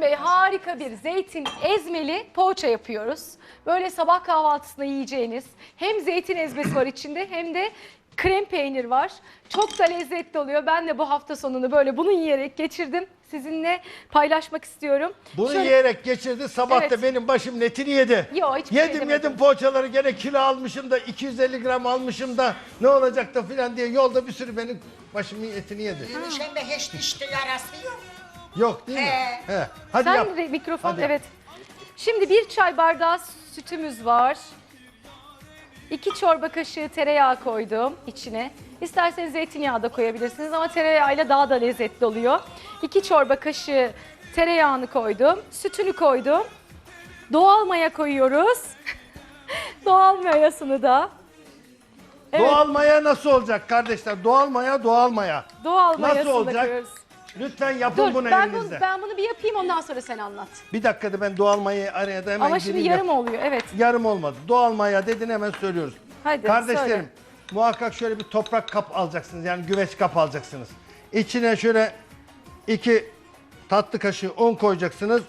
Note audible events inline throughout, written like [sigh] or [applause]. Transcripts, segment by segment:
Bey harika bir zeytin ezmeli poğaça yapıyoruz. Böyle sabah kahvaltısında yiyeceğiniz hem zeytin ezmesi var içinde hem de krem peynir var. Çok da lezzetli oluyor. Ben de bu hafta sonunu böyle bunu yiyerek geçirdim. Sizinle paylaşmak istiyorum. Bunu Şöyle- yiyerek geçirdi. Sabah Evet. da benim başım netini yedi. Yo, hiçbir şey yedim demedim. yedim poğaçaları gene kilo almışım da 250 gram almışım da ne olacak da filan diye yolda bir sürü benim başımın etini yedi. Enişemde hiç dişte yarası yok. Yok değil mi? He. He. Hadi Sen yap. de mikrofon Hadi. evet. Şimdi bir çay bardağı sütümüz var. İki çorba kaşığı tereyağı koydum içine. İsterseniz zeytinyağı da koyabilirsiniz ama tereyağıyla daha da lezzetli oluyor. İki çorba kaşığı tereyağını koydum. Sütünü koydum. Doğal maya koyuyoruz. [laughs] Doğal mayasını da. Evet, Doğal maya nasıl olacak kardeşler? Doğal maya doğal maya. doğal nasıl mayasını da olacak? koyuyoruz. Lütfen yapın Dur bunu ben bunu, evinizde. ben bunu bir yapayım ondan sonra sen anlat. Bir dakikada ben doğal mayayı araya da hemen Ama şimdi gireyim yarım oluyor evet. Yarım olmadı. Doğal maya dedin hemen söylüyoruz. Hadi, Kardeşlerim söyle. muhakkak şöyle bir toprak kap alacaksınız. Yani güveç kap alacaksınız. İçine şöyle iki tatlı kaşığı un koyacaksınız.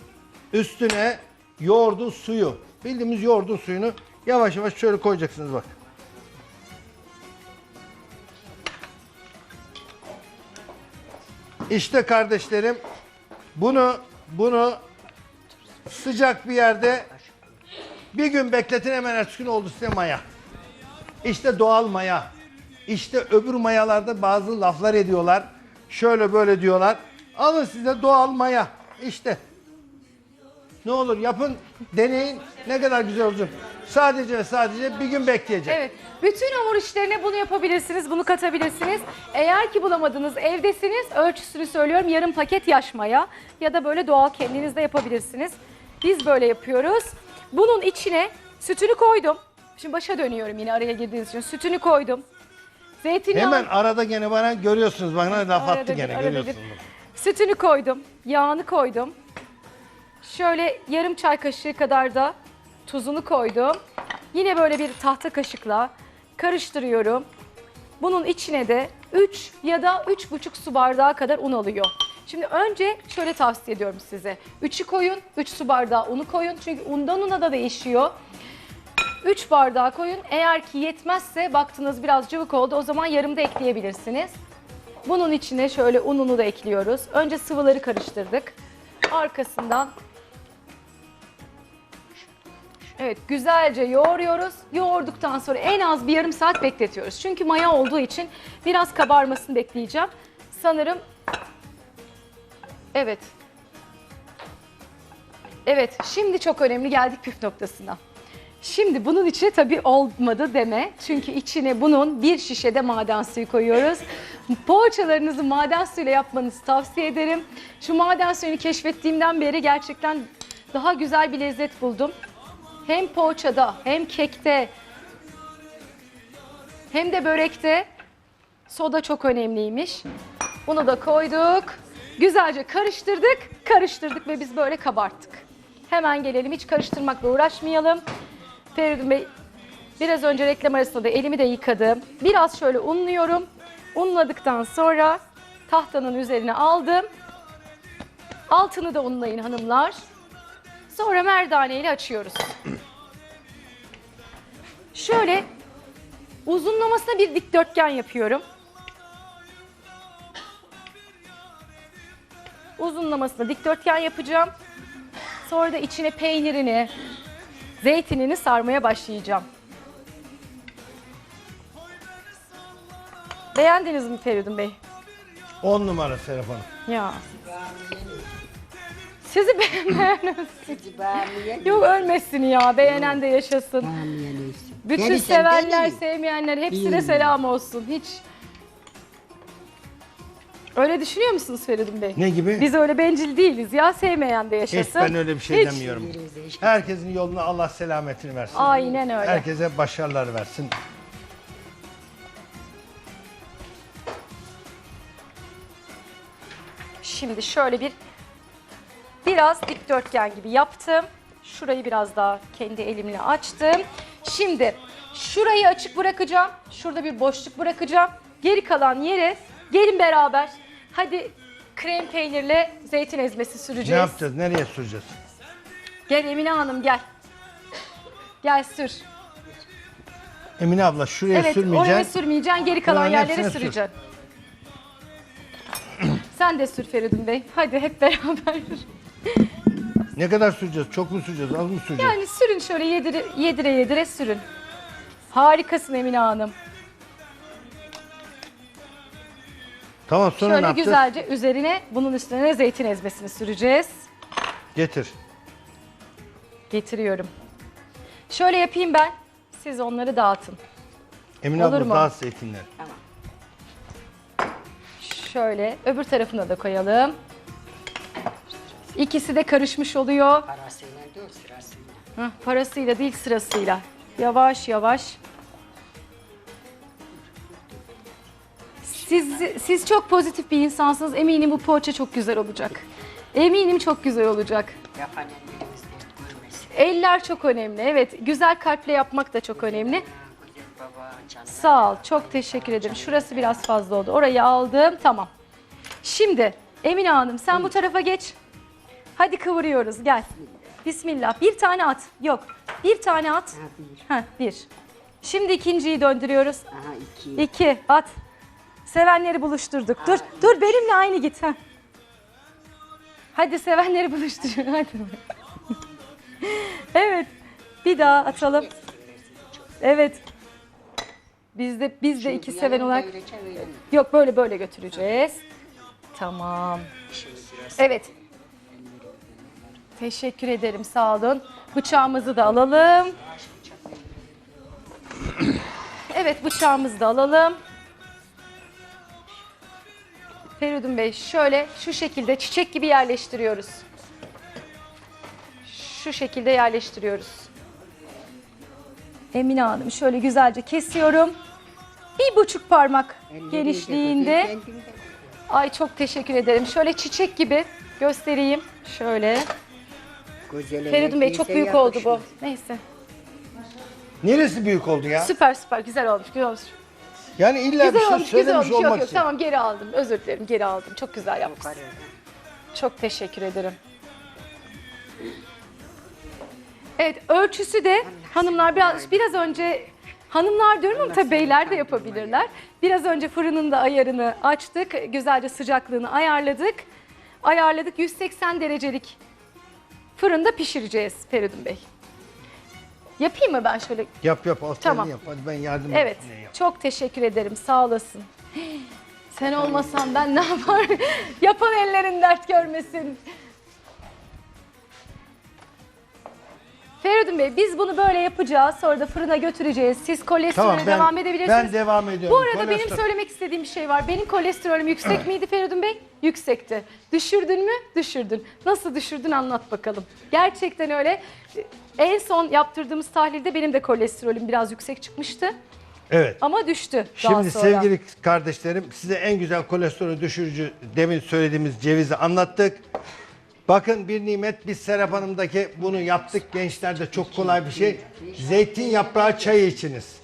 Üstüne yoğurdun suyu. Bildiğimiz yoğurdun suyunu yavaş yavaş şöyle koyacaksınız bak. İşte kardeşlerim bunu bunu sıcak bir yerde bir gün bekletin hemen ertesi gün oldu size maya. İşte doğal maya. İşte öbür mayalarda bazı laflar ediyorlar. Şöyle böyle diyorlar. Alın size doğal maya. İşte. Ne olur yapın, deneyin. Ne kadar güzel olacak. Sadece ve sadece bir gün bekleyecek. Evet. Bütün hamur işlerine bunu yapabilirsiniz, bunu katabilirsiniz. Eğer ki bulamadınız, evdesiniz, ölçüsünü söylüyorum yarım paket yaş maya ya da böyle doğal kendiniz de yapabilirsiniz. Biz böyle yapıyoruz. Bunun içine sütünü koydum. Şimdi başa dönüyorum yine araya girdiğiniz için. Sütünü koydum. Zeytinyağı... Hemen arada gene bana görüyorsunuz. Bana laf Arada attı bir, gene arada görüyorsunuz. Sütünü koydum, yağını koydum. Şöyle yarım çay kaşığı kadar da tuzunu koydum. Yine böyle bir tahta kaşıkla karıştırıyorum. Bunun içine de 3 ya da 3,5 su bardağı kadar un alıyor. Şimdi önce şöyle tavsiye ediyorum size. 3'ü koyun, 3 su bardağı unu koyun. Çünkü undan una da değişiyor. 3 bardağı koyun. Eğer ki yetmezse baktınız biraz cıvık oldu o zaman yarım da ekleyebilirsiniz. Bunun içine şöyle ununu da ekliyoruz. Önce sıvıları karıştırdık. Arkasından Evet güzelce yoğuruyoruz. Yoğurduktan sonra en az bir yarım saat bekletiyoruz. Çünkü maya olduğu için biraz kabarmasını bekleyeceğim. Sanırım Evet. Evet şimdi çok önemli geldik püf noktasına. Şimdi bunun içine tabii olmadı deme. Çünkü içine bunun bir şişede maden suyu koyuyoruz. Poğaçalarınızı maden suyuyla yapmanızı tavsiye ederim. Şu maden suyunu keşfettiğimden beri gerçekten daha güzel bir lezzet buldum. Hem poğaçada hem kekte hem de börekte soda çok önemliymiş. Bunu da koyduk. Güzelce karıştırdık, karıştırdık ve biz böyle kabarttık. Hemen gelelim hiç karıştırmakla uğraşmayalım. Feridun Bey biraz önce reklam arasında da elimi de yıkadım. Biraz şöyle unluyorum. Unladıktan sonra tahtanın üzerine aldım. Altını da unlayın hanımlar. Sonra merdane ile açıyoruz. Şöyle uzunlamasına bir dikdörtgen yapıyorum. Uzunlamasına dikdörtgen yapacağım. Sonra da içine peynirini, zeytinini sarmaya başlayacağım. Beğendiniz mi Feridun Bey? 10 numara Serap Hanım. Ya. Sizi [laughs] beğenmeyen beğenmeyen Yok ölmesin ya. Beğenen de yaşasın. Bütün Gerisi sevenler, değil sevmeyenler hepsine Değil. selam olsun. Hiç Öyle düşünüyor musunuz Feridun Bey? Ne gibi? Biz öyle bencil değiliz ya. Sevmeyen de Hiç yaşasın. ben öyle bir şey Hiç. demiyorum. Herkesin yoluna Allah selametini versin. Aynen öyle. Herkese başarılar versin. Şimdi şöyle bir biraz dikdörtgen gibi yaptım. Şurayı biraz daha kendi elimle açtım. Şimdi şurayı açık bırakacağım. Şurada bir boşluk bırakacağım. Geri kalan yere gelin beraber. Hadi krem peynirle zeytin ezmesi Ne süreceğiz. yapacağız? Nereye süreceğiz? Gel Emine Hanım gel. Gel sür. Emine abla şuraya Evet oraya sürmeyeceksin. sürmeyeceksin geri kalan Bunların yerlere hepsine sür. süreceksin. Sen de sür Feridun Bey. Hadi hep beraber. Ne kadar süreceğiz? Çok mu süreceğiz? Az mı süreceğiz? Yani sürün şöyle yedire yedire, yedire sürün. Harikasın Emine Hanım. Tamam sonra ne Şöyle yapacağız? güzelce üzerine bunun üstüne zeytin ezmesini süreceğiz. Getir. Getiriyorum. Şöyle yapayım ben. Siz onları dağıtın. Emine Olur abla mu? dağıt zeytinleri. Şöyle öbür tarafına da koyalım. İkisi de karışmış oluyor. Parasıyla değil sırasıyla. Hah, parasıyla değil sırasıyla. Yavaş yavaş. Siz, siz çok pozitif bir insansınız. Eminim bu poğaça çok güzel olacak. Eminim çok güzel olacak. Yapan ellerimiz dert görmesin. Eller çok önemli. Evet, güzel kalple yapmak da çok önemli. Güzel baba. Sağ ol, çok teşekkür ederim. Şurası biraz fazla oldu. Orayı aldım, tamam. Şimdi Emine Hanım sen bu tarafa geç. Hadi kıvırıyoruz, gel. Bismillah. Bir tane at. Yok, bir tane at. Ha bir. Ha, bir. Şimdi ikinciyi döndürüyoruz. Aha iki. İki, at. Sevenleri buluşturduk. Dur, dur benimle aynı git. Ha. Hadi sevenleri buluştur. [laughs] Hadi. evet. Bir daha atalım. Evet. Biz de biz de iki seven olarak yok böyle böyle götüreceğiz. Tamam. Evet. Teşekkür ederim. Sağ olun. Bıçağımızı da alalım. Evet, bıçağımızı da alalım. Feridun Bey şöyle şu şekilde çiçek gibi yerleştiriyoruz. Şu şekilde yerleştiriyoruz. Emine Hanım şöyle güzelce kesiyorum. Bir buçuk parmak genişliğinde. Ay çok teşekkür ederim. Şöyle çiçek gibi göstereyim. Şöyle. Güzel Feridun Bey çok büyük oldu bu. Neyse. Neresi büyük oldu ya? Süper süper güzel olmuş. Güzel olmuş. Yani illa bir Güzel şey olmuş, güzel söylemiş olmuş. Yok olmak yok için. tamam geri aldım. Özür dilerim geri aldım. Çok güzel yapmışsın. Çok teşekkür ederim. Evet ölçüsü de hanımlar biraz biraz önce hanımlar diyorum ama tabii beyler de yapabilirler. Biraz önce fırının da ayarını açtık. Güzelce sıcaklığını ayarladık. Ayarladık 180 derecelik fırında pişireceğiz Feridun Bey. Yapayım mı ben şöyle? Yap yap al Tamam. yap. Hadi ben yardım Evet. edeyim, yap. Çok teşekkür ederim. Sağ olasın. Sen olmasan ben ne yapar? [laughs] Yapan ellerin dert görmesin. Feridun Bey biz bunu böyle yapacağız. Sonra da fırına götüreceğiz. Siz kolesterole Tamam ben, devam edebilirsiniz. ben devam ediyorum. Bu arada benim Kolesterol- söylemek istediğim bir şey var. Benim kolesterolüm yüksek miydi Feridun Bey? Yüksekti. Düşürdün mü? Düşürdün. Nasıl düşürdün anlat bakalım. Gerçekten öyle. En son yaptırdığımız tahlilde benim de kolesterolüm biraz yüksek çıkmıştı. Evet. Ama düştü daha Şimdi sonra. sevgili kardeşlerim size en güzel kolesterol düşürücü demin söylediğimiz cevizi anlattık. Bakın bir nimet biz Serap Hanım'daki bunu yaptık gençlerde çok kolay bir şey. Zeytin yaprağı çayı içiniz.